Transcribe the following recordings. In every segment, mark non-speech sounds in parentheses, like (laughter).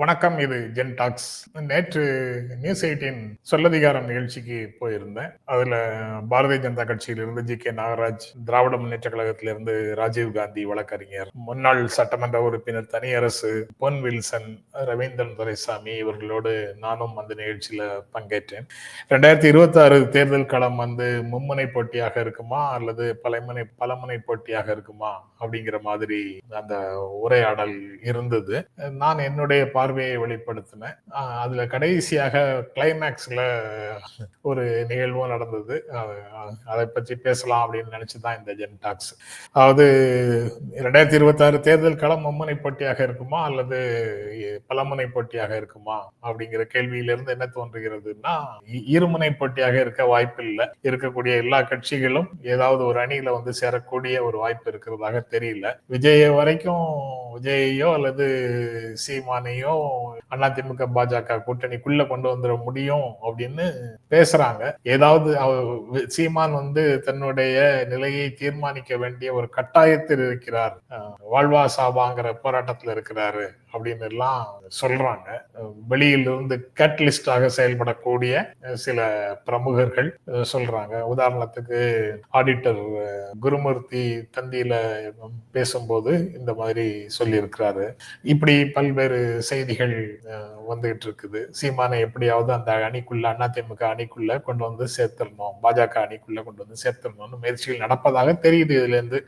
வணக்கம் இது gen tax. நேற்று நியூஸ் எயிட்டின் சொல்லதிகாரம் நிகழ்ச்சிக்கு போயிருந்தேன். அதுல பாரதிய ஜனதா கட்சியிலிருந்து ஜி கே நாகராஜ் திராவிட முன்னேற்ற கழகத்திலிருந்து ராஜீவ் காந்தி வழக்கறிஞர் முன்னாள் சட்டமன்ற உறுப்பினர் தனியரசு பொன் வில்சன் ரவீந்திரன் துரைசாமி இவர்களோடு நானும் அந்த நிகழ்ச்சியில பங்கேற்றேன். ரெண்டாயிரத்தி இருபத்தி ஆறு தேர்தல் களம் வந்து மும்முனை போட்டியாக இருக்குமா அல்லது பலமுனை பலமுனை போட்டியாக இருக்குமா அப்படிங்கிற மாதிரி அந்த உரையாடல் இருந்தது. நான் என்னுடைய பார்வையை வெளிப்படுத்தினேன் அதுல கடைசியாக கிளைமேக்ஸ்ல ஒரு நிகழ்வும் நடந்தது. அதை பற்றி பேசலாம் அப்படின்னு நினைச்சுதான் இந்த ஜென் டாக்ஸ் அதாவது ரெண்டாயிரத்தி இருபத்தி ஆறு தேர்தல் களம் மும்முனை போட்டியாக இருக்குமா அல்லது பலமுனை போட்டியாக இருக்குமா அப்படிங்கிற கேள்வியிலிருந்து என்ன தோன்றுகிறதுன்னா இ- இருமுனை போட்டியாக இருக்க வாய்ப்பு இல்லை இருக்கக்கூடிய எல்லா கட்சிகளும் ஏதாவது ஒரு அணியில வந்து சேரக்கூடிய ஒரு வாய்ப்பு இருக்கிறதாக தெரியல. விஜய வரைக்கும் விஜயையோ அல்லது சீமானையோ அதிமுக பாஜக கூட்டணிக்குள்ள கொண்டு வந்துட முடியும் அப்படின்னு பேசுறாங்க. ஏதாவது அவ- சீமான் வந்து தன்னுடைய நிலையை தீர்மானிக்க வேண்டிய ஒரு கட்டாயத்தில் இருக்கிறார். வாழ்வா சாபாங்கிற போராட்டத்தில் இருக்கிறாரு அப்படின்னு எல்லாம் சொல்றாங்க. வெளியிலிருந்து வெளியில் கேட்டலிஸ்டாக செயல்படக்கூடிய சில பிரமுகர்கள் சொல்றாங்க. உதாரணத்துக்கு ஆடிட்டர் குருமூர்த்தி தந்தியில பேசும்போது இந்த மாதிரி சொல்லியிருக்கிறாரு. இப்படி பல்வேறு செய்திகள் வந்துகிட்டு இருக்குது சீமானை எப்படியாவது அந்த அணிக்குள்ள அதிமுக அணிக்குள்ள கொண்டு வந்து சேர்த்துடணும். பாஜக அணிக்குள்ள கொண்டு வந்து சேர்த்துடணும்னு முயற்சிகள் நடப்பதாக தெரியுது இதுல இருந்து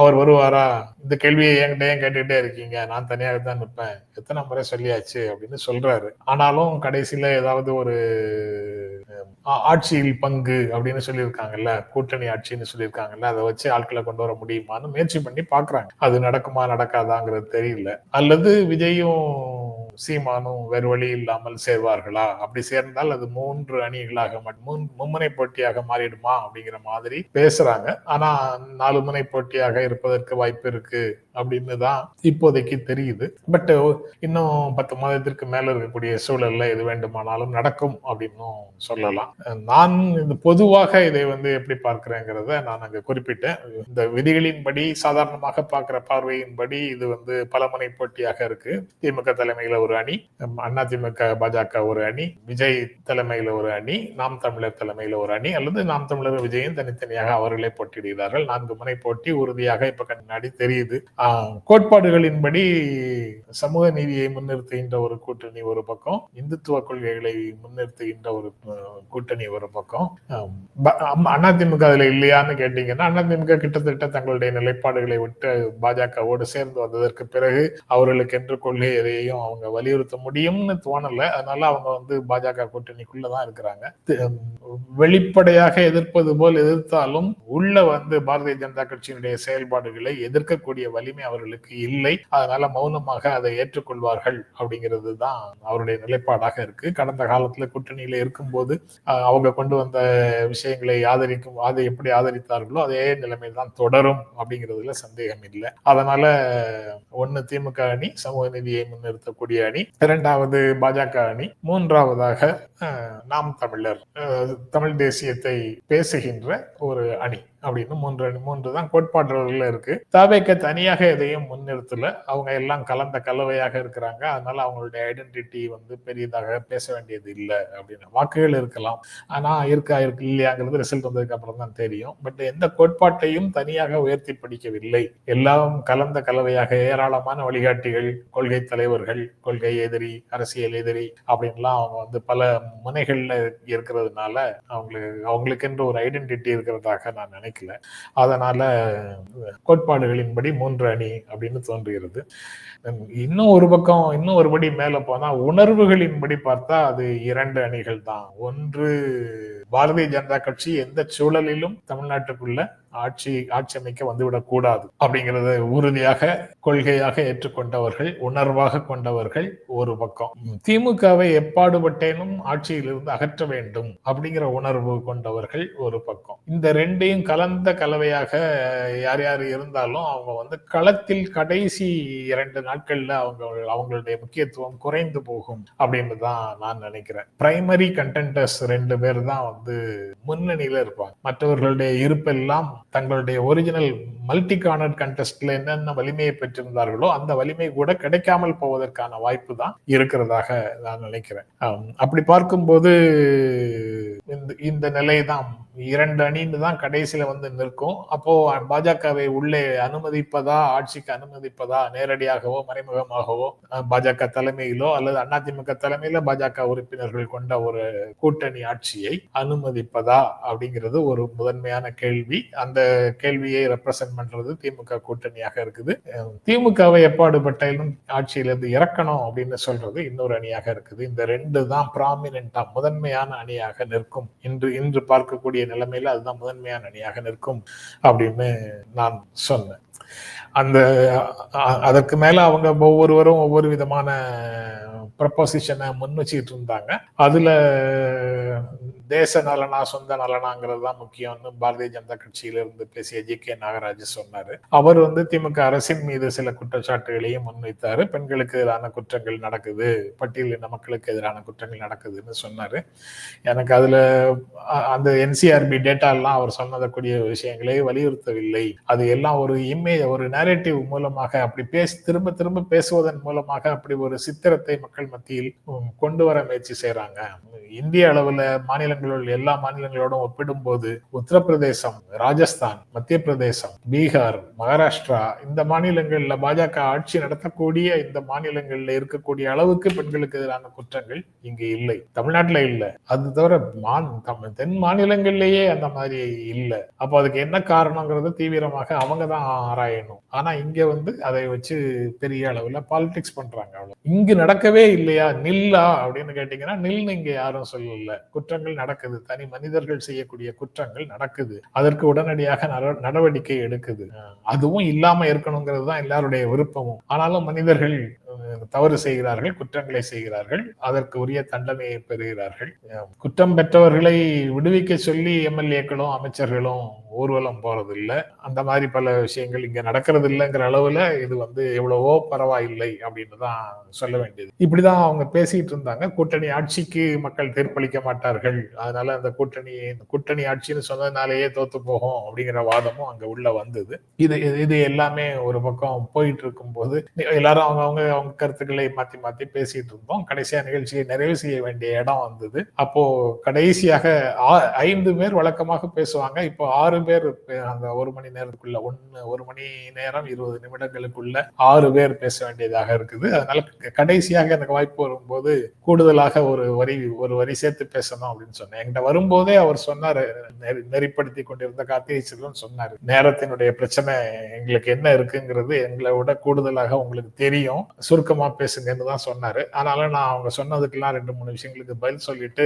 அவர் வருவாரா? இந்த கேள்வியை என்கிட்ட ஏன் கேட்டுக்கிட்டே இருக்கீங்க. நான் தனியாக தான் நிற்பேன். எத்தனை முறை சொல்லியாச்சு அப்படின்னு சொல்றாரு. ஆனாலும் கடைசியில ஏதாவது ஒரு ஆட்சியில் பங்கு அப்படின்னு சொல்லியிருக்காங்கல்ல கூட்டணி ஆட்சின்னு சொல்லியிருக்காங்கல்ல அதை வச்சு ஆட்களை கொண்டு வர முடியுமான்னு முயற்சி பண்ணி பாக்குறாங்க அது நடக்குமா நடக்காதாங்கிறது தெரியல. அல்லது விஜயும் சீமானும் வேறு வழி இல்லாமல் சேர்வார்களா? அப்படி சேர்ந்தால் அது மூன்று அணிகளாக மூன்- மும்முனை போட்டியாக மாறிடுமா? அப்படிங்கிற மாதிரி பேசுறாங்க. ஆனா நாலு முனை போட்டியாக இருப்பதற்கு வாய்ப்பு இருக்கு அப்படின்னு தான் இப்போதைக்கு தெரியுது. பட் இன்னும் பத்து மாதத்திற்கு மேல இருக்கக்கூடிய சூழல்ல எது வேண்டுமானாலும் நடக்கும் அப்படின்னும் சொல்லலாம். நான் இந்த பொதுவாக இதை வந்து எப்படி பார்க்கிறேங்கிறத நான் அங்க குறிப்பிட்டேன். இந்த விதிகளின்படி சாதாரணமாக பார்க்கிற பார்வையின்படி இது வந்து பலமுனை போட்டியாக இருக்கு. திமுக தலைமையில ஒரு அணி அண்ணா திமுக பாஜக ஒரு அணி விஜய் தலைமையில ஒரு அணி நாம் தமிழர் தலைமையில ஒரு அணி அல்லது நாம் தமிழர் விஜயும் தனித்தனியாக அவர்களே போட்டியிடுகிறார்கள். நான்கு முறை போட்டி உறுதியாக இப்ப கண்ணாடி தெரியுது. கோட்பாடுகளின்படி சமூக நீதியை முன்னிறுத்துகின்ற ஒரு கூட்டணி ஒரு பக்கம் இந்துத்துவ கொள்கைகளை முன்னிறுத்துகின்ற ஒரு கூட்டணி ஒரு பக்கம். ஆஹ், ப- அதிமுக அதுல இல்லையான்னு கேட்டீங்கன்னா அதிமுக கிட்டத்தட்ட தங்களுடைய நிலைப்பாடுகளை விட்டு பாஜகவோடு சேர்ந்து வந்ததற்கு பிறகு அவர்களுக்கு என்று கொள்கை எதையும் அவங்க வலியுறுத்த முடியும்னு தோணல. அதனால அவங்க வந்து பாஜக கூட்டணிக்குள்ளதான் இருக்கிறாங்க. வெளிப்படையாக எதிர்ப்பது போல் எதிர்த்தாலும் உள்ள வந்து பாரதிய ஜனதா கட்சியினுடைய செயல்பாடுகளை எதிர்க்கக்கூடிய வலிமை அவர்களுக்கு இல்லை. அதனால மௌனமாக அதை ஏற்றுக்கொள்வார்கள் அப்படிங்கிறது தான் அவருடைய நிலைப்பாடாக இருக்கு. கடந்த காலத்துல கூட்டணியில இருக்கும்போது அவங்க கொண்டு வந்த விஷயங்களை ஆதரிக்கும் அதை எப்படி ஆதரித்தார்களோ அதே நிலைமை தான் தொடரும் அப்படிங்கிறதுல சந்தேகம் இல்லை. அதனால ஒன்னு திமுக அணி சமூக நீதியை முன்னிறுத்தக்கூடிய அணி இரண்டாவது பாஜக அணி மூன்றாவதாக நாம் தமிழர் தமிழ் தேசியத்தை பேசுகின்ற ஒரு அணி. அப்படின்னு மூன்று மூன்று தான் கோட்பாடுகள்ல இருக்கு. தாவேக்க தனியாக எதையும் முன்னிறுத்தல. அவங்க எல்லாம் கலந்த கலவையாக இருக்கிறாங்க. அதனால அவங்களுடைய ஐடென்டிட்டி வந்து பெரியதாக பேச வேண்டியது இல்லை அப்படின்னு வாக்குகள் இருக்கலாம். ஆனா இருக்கா இருக்கு இல்லையாங்கிறது ரிசல்ட் வந்ததுக்கு அப்புறம் தான் தெரியும். பட் எந்த கோட்பாட்டையும் தனியாக உயர்த்தி படிக்கவில்லை. எல்லாம் கலந்த கலவையாக ஏராளமான வழிகாட்டிகள் கொள்கை தலைவர்கள் கொள்கை எதிரி அரசியல் எதிரி அப்படின்லாம் அவங்க வந்து பல முனைகள்ல இருக்கிறதுனால அவங்களுக்கு அவங்களுக்கென்று ஒரு ஐடென்டிட்டி இருக்கிறதாக நான் நினைக்கிறேன். கணக்கில் அதனால கோட்பாடுகளின்படி மூன்று அணி அப்படின்னு தோன்றுகிறது. இன்னும் ஒரு பக்கம் இன்னும் ஒரு படி மேல போனா உணர்வுகளின்படி பார்த்தா அது இரண்டு அணிகள் தான் ஒன்று பாரதிய ஜனதா கட்சி எந்த சூழலிலும் தமிழ்நாட்டுக்குள்ள ஆட்சி ஆட்சி அமைக்க வந்துவிடக் கூடாது அப்படிங்கறத உறுதியாக கொள்கையாக ஏற்றுக்கொண்டவர்கள் உணர்வாக கொண்டவர்கள் ஒரு பக்கம். திமுகவை எப்பாடுபட்டேனும் ஆட்சியிலிருந்து அகற்ற வேண்டும் அப்படிங்கிற உணர்வு கொண்டவர்கள் ஒரு பக்கம். இந்த ரெண்டையும் கலந்த கலவையாக யார் யார் இருந்தாலும் அவங்க வந்து களத்தில் கடைசி இரண்டு நாட்கள்ல அவங்க அவங்களுடைய முக்கியத்துவம் குறைந்து போகும் அப்படின்னு தான் நான் நினைக்கிறேன். பிரைமரி கண்டென்டர்ஸ் ரெண்டு பேர் தான் வந்து முன்னணியில இருப்பாங்க. மற்றவர்களுடைய இருப்பெல்லாம் தங்களுடைய ஒரிஜினல் மல்டி கார்னர் கண்டெஸ்ட்ல என்னென்ன வலிமையை பெற்றிருந்தார்களோ அந்த வலிமை கூட கிடைக்காமல் போவதற்கான வாய்ப்பு தான் இருக்கிறதாக நான் நினைக்கிறேன். அப்படி பார்க்கும்போது இந்த இந்த நிலை தான் இரண்டு அணின்னு தான் கடைசியில வந்து நிற்கும். அப்போ பாஜகவை உள்ளே அனுமதிப்பதா ஆட்சிக்கு அனுமதிப்பதா நேரடியாகவோ மறைமுகமாகவோ பாஜக தலைமையிலோ அல்லது அதிமுக தலைமையில பாஜக உறுப்பினர்கள் கொண்ட ஒரு கூட்டணி ஆட்சியை அனுமதிப்பதா அப்படிங்கிறது ஒரு முதன்மையான கேள்வி. அந்த கேள்வியை ரெப்ரசென்ட் பண்றது திமுக கூட்டணியாக இருக்குது. திமுகவை எப்பாடுபட்டாலும் ஆட்சியிலிருந்து இறக்கணும் அப்படின்னு சொல்றது இன்னொரு அணியாக இருக்குது. இந்த ரெண்டு தான் ப்ராமினெண்டா முதன்மையான அணியாக நிற்கும். இன்று இன்று பார்க்கக்கூடிய நிலைமையில அதுதான் முதன்மையான அணியாக நிற்கும் அப்படின்னு நான் சொன்னேன். அந்த அதற்கு மேல அவங்க ஒவ்வொருவரும் ஒவ்வொரு விதமான ப்ரப்போசிஷனை முன் வச்சுக்கிட்டு இருந்தாங்க. அதுல தேச நலனா சொந்த நலனாங்கிறது தான் முக்கியம்னு பாரதிய ஜனதா கட்சியில இருந்து பேசிய ஜி. கே. நாகராஜ் சொன்னாரு. அவர் வந்து திமுக அரசின் மீது சில குற்றச்சாட்டுகளையும் முன்வைத்தாரு பெண்களுக்கு எதிரான குற்றங்கள் நடக்குது. பட்டியலின மக்களுக்கு எதிரான குற்றங்கள் நடக்குதுன்னு சொன்னாரு. எனக்கு அதுல அந்த என்சிஆர்பி டேட்டா எல்லாம் அவர் சொன்னதற்குரிய விஷயங்களை வலியுறுத்தவில்லை. அது எல்லாம் ஒரு இமேஜ் ஒரு நேரேட்டிவ் மூலமாக அப்படி பேசி திரும்ப திரும்ப பேசுவதன் மூலமாக அப்படி ஒரு சித்திரத்தை மக்கள் மத்தியில் கொண்டு வர முயற்சி செய்யறாங்க இந்திய அளவுல மாநிலங்களுள் எல்லா மாநிலங்களோடும் ஒப்பிடும்போது உத்தரப்பிரதேசம் ராஜஸ்தான் மத்திய பிரதேசம் பீகார் மகாராஷ்டிரா இந்த மாநிலங்கள்ல பாஜக ஆட்சி நடத்தக்கூடிய இந்த மாநிலங்கள்ல இருக்கக்கூடிய அளவுக்கு பெண்களுக்கு எதிரான குற்றங்கள் இங்கு இல்லை. தமிழ்நாட்டுல இல்ல. அது தவிர தென் மாநிலங்கள்லயே அந்த மாதிரி இல்ல. அப்போ அதுக்கு என்ன காரணங்கிறது தீவிரமாக அவங்க தான் ஆராயணும். ஆனா இங்க வந்து அதை வச்சு பெரிய அளவுல பாலிடிக்ஸ் பண்றாங்க அவ்வளவு. இங்கு நடக்கவே இல்லையா? நில்லா அப்படின்னு கேட்டீங்கன்னா நில்னு இங்க யாரும் சொல்லல. குற்றங்கள் நடக்குது. தனி மனிதர்கள் செய்யக்கூடிய குற்றங்கள் நடக்குது. அதற்கு உடனடியாக நடவடிக்கை எடுக்குது. அதுவும் இல்லாம இருக்கணுங்கிறது தான் எல்லாருடைய விருப்பமும். ஆனாலும் மனிதர்கள் தவறு செய்கிறார்கள் குற்றங்களை செய்கிறார்கள் அதற்கு உரிய தண்டனையை பெறுகிறார்கள். குற்றம் பெற்றவர்களை விடுவிக்க சொல்லி எம்எல்ஏக்களும் அமைச்சர்களும் ஊர்வலம் போறது இல்லை அந்த மாதிரி பல விஷயங்கள் இங்க நடக்கிறது இல்லைங்கிற அளவுல இது வந்து எவ்வளவோ பரவாயில்லை அப்படின்னு தான் சொல்ல வேண்டியது. இப்படிதான் அவங்க பேசிட்டு இருந்தாங்க. கூட்டணி ஆட்சிக்கு மக்கள் தீர்ப்பளிக்க மாட்டார்கள். அதனால அந்த கூட்டணி இந்த கூட்டணி ஆட்சின்னு சொன்னதுனாலேயே தோத்து போகும் அப்படிங்கிற வாதமும் அங்க உள்ள வந்தது. இது இது- இது எல்லாமே ஒரு பக்கம் போயிட்டு இருக்கும்போது எல்லாரும் அவங்க அவங்க அவங்க கருத்துக்களை மாத்தி மாத்தி பேசிட்டு இருந்தோம். கடைசியா நிகழ்ச்சியை நிறைவு செய்ய வேண்டிய இடம் வந்தது. அப்போ கடைசியாக ஆ- ஐந்து பேர் வழக்கமாக பேசுவாங்க. இப்போ ஆறு பேர் பே- அந்த ஒரு மணி நேரத்துக்குள்ள ஒன்னு ஒரு மணி நேரம் இருபது நிமிடங்களுக்குள்ள ஆறு பேர் பேச வேண்டியதாக இருக்குது. அதனால கடைசியாக எனக்கு வாய்ப்பு வரும்போது கூடுதலாக ஒரு வரி ஒரு வரி சேர்த்து பேசணும் அப்படின்னு சொன்னேன். என்கிட்ட வரும்போதே அவர் சொன்னாரு நெறிப்படுத்தி கொண்டிருந்த கார்த்திகை செல்வன் சொன்னாரு நேரத்தினுடைய பிரச்சனை எங்களுக்கு என்ன இருக்குங்கிறது எங்களை விட கூடுதலாக உங்களுக்கு தெரியும். சுருக்கமா பேசுங்கன்னு தான் சொன்னாரு. அதனால நான் அவங்க சொன்னதுக்கெல்லாம் ரெண்டு மூணு விஷயங்களுக்கு பதில் சொல்லிட்டு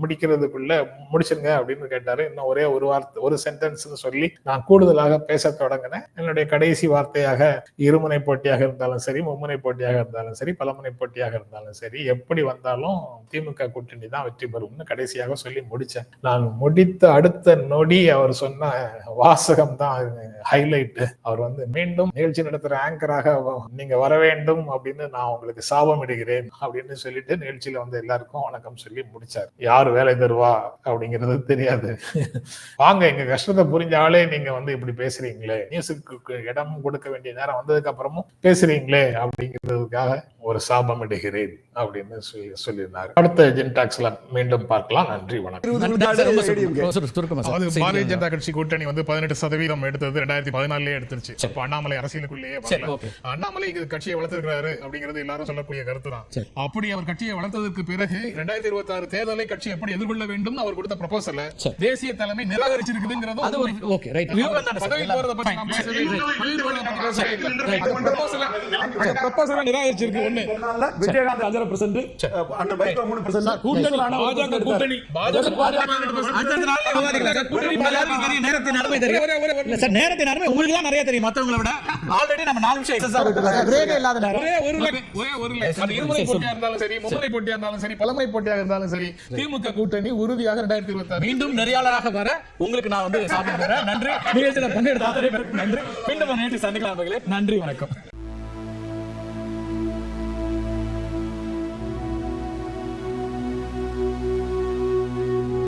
முடிக்கிறதுக்குள்ள முடிச்சிருங்க அப்படின்னு கேட்டாரு. இன்னும் ஒரே ஒரு வார்த்தை ஒரு சென்டென்ஸ்னு சொல்லி நான் கூடுதலாக பேச தொடங்கினேன். என்னுடைய கடைசி வார்த்தையாக இருமுனை போட்டியாக இருந்தாலும் சரி மும்முனை போட்டியாக இருந்தாலும் சரி பலமுனை போட்டியாக இருந்தாலும் சரி எப்படி வந்தாலும் திமுக கூட்டணி தான் வெற்றி பெறும்னு கடைசியாக சொல்லி முடிச்சேன். நான் முடித்த அடுத்த நொடி அவர் சொன்ன வாசகம் தான் ஹைலைட் அவர் வந்து மீண்டும் நிகழ்ச்சி நடத்துற ஆங்கராக நீங்க வர வேண்டும் அப்படின்னு நான் உங்களுக்கு சாபம் இடுகிறேன் அப்படின்னு சொல்லிட்டு நிகழ்ச்சியில வந்து எல்லாருக்கும் வணக்கம் சொல்லி முடிச்சார். யார் வேலை தருவா அப்படிங்கிறது தெரியாது. (laughs) வாங்க எங்க கஷ்டத்தை புரிஞ்சாலே நீங்க வந்து இப்படி பேசுறீங்களே. நியூஸுக்கு இடம் கொடுக்க வேண்டிய நேரம் வந்ததுக்கு அப்புறமும் பேசுறீங்களே அப்படிங்கிறதுக்காக ஒரு சாபம் இடுகிறேன். அப்படின்னு சொல்லி சொல்லியிருந்தார். அடுத்த ஜென்டாக்ஸ்ல மீண்டும் பார்க்கலாம். நன்றி வணக்கம். பாரதிய. ஜனதா கட்சி கூட்டணி வந்து பதினெட்டு சதவீதம் எடுத்தது ரெண்டாயிரத்தி பதினாலே எடுத்துருச்சு. அப்ப அண்ணாமலை அரசியலுக்குள்ளேயே. அண்ணாமலை இது கட்சியை வளர்த்திருக்கிறாரு அப்படிங்கிறது எல்லாரும் சொல்லக்கூடிய கருத்து தான். அப்படி அவர் கட்சியை வளர்த்ததற்கு பிறகு ரெண்டாயிரத்தி இருபத்தி ஆறு தேர்தலை கட்சி எப்படி எதிர்கொள்ள வேண்டும் அவர் கொடுத்த ப்ரொபோசல. தேசிய தலைமை நிராகரிச்சிருக்குதுங்கிறது அந்த மூணு பெர்சென்ட் கூட்டணி. பாஜக உங்களுக்கு தான் நிறைய தெரியும். மத்தவங்களை விட ஆல்ரெடி நம்ம நாலு ஒரே ஒரு ஒரே ஒரு இருமுனை போட்டியா இருந்தாலும் சரி மும்முனை போட்டியா இருந்தாலும் சரி பலமுறை போட்டியாக இருந்தாலும் சரி திமுக கூட்டணி உறுதியாக ரெண்டாயிரத்தி இருபத்தி மீண்டும் நெறியாளராக வர உங்களுக்கு நான் வந்து சாப்பிட்டு நன்றி. (laughs) நிகழ்ச்சியில் பங்கெடுத்த நன்றி. மீண்டும் நேற்று சந்திக்கலாம். நன்றி வணக்கம்.